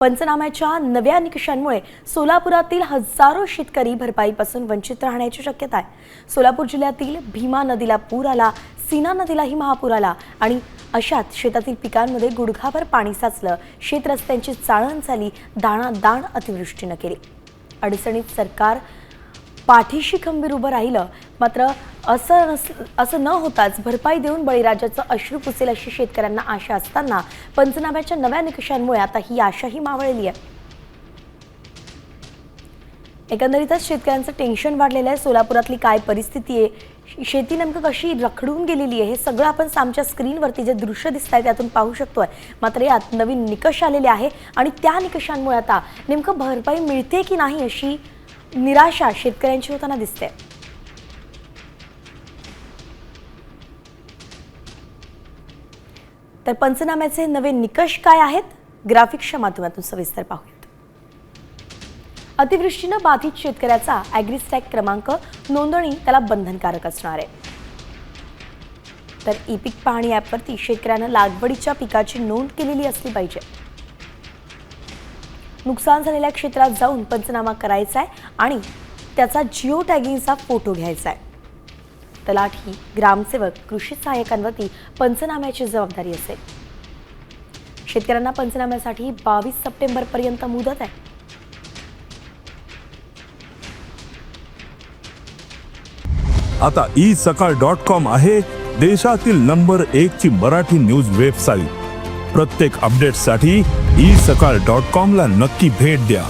पंचनाम्याच्या नव्या निकषांमुळे सोलापुरातील हजारो शेतकरी भरपाईपासून वंचित राहण्याची शक्यता आहे. सोलापूर जिल्ह्यातील भीमा नदीला पूर आला सीना नदीलाही महापूर आला आणि अशात शेतातील पिकांमध्ये गुडघाभर पाणी साचलं. शेत रस्त्यांची चाळण झाली दाणादाण अतिवृष्टीनं केली. अडचणीत सरकार पाठीशी खंबीर उभं राहिलं. मात्र असं नस असं न होताच भरपाई देऊन बळीराजाचं अश्रू पुसेल अशी शेतकऱ्यांना आशा असताना पंचनाम्याच्या नव्या निकषांमुळे आता ही आशाही मावळली आहे. एकंदरीतच शेतकऱ्यांचं टेन्शन वाढलेलं आहे. सोलापुरातली काय परिस्थिती आहे? शेती नेमकं कशी रखडून गेलेली आहे? हे सगळं आपण आमच्या स्क्रीनवरती जे दृश्य दिसत आहे त्यातून पाहू शकतोय. मात्र यात नवीन निकष आलेले आहे आणि त्या निकषांमुळे आता नेमकं भरपाई मिळते की नाही अशी निराशा शेतकऱ्यांची होताना दिसते. तर पंचनाम्याचे नवे निकष काय आहेत? ग्राफिक्सच्या माध्यमातून सविस्तर पाहूयात. अतिवृष्टीनं बाधित शेतकऱ्याचा ॲग्रीस्टॅक क्रमांक नोंदणी त्याला बंधनकारक असणार आहे. तर ई पीक पाहणी ॲपवरती शेतकऱ्यानं लागवडीच्या पिकाची नोंद केलेली असली पाहिजे. नुकसान झालेल्या क्षेत्रात जाऊन पंचनामा करायचा आहे आणि त्याचा जिओ टॅगिंगचा फोटो घ्यायचा आहे तलाठी ग्रामसेवक कृषी सहाय्यकांवरती पंचनाम्याची जबाबदारी असेल. शेतकऱ्यांना पंचनाम्यासाठी बावीस सप्टेंबरपर्यंत मुदत आहे. आता ई सकाळ डॉट कॉम आहे देशातील नंबर एक ची मराठी न्यूज वेबसाईट. प्रत्येक अपडेटसाठी ई सकाळ डॉट कॉम ला नक्की भेट द्या.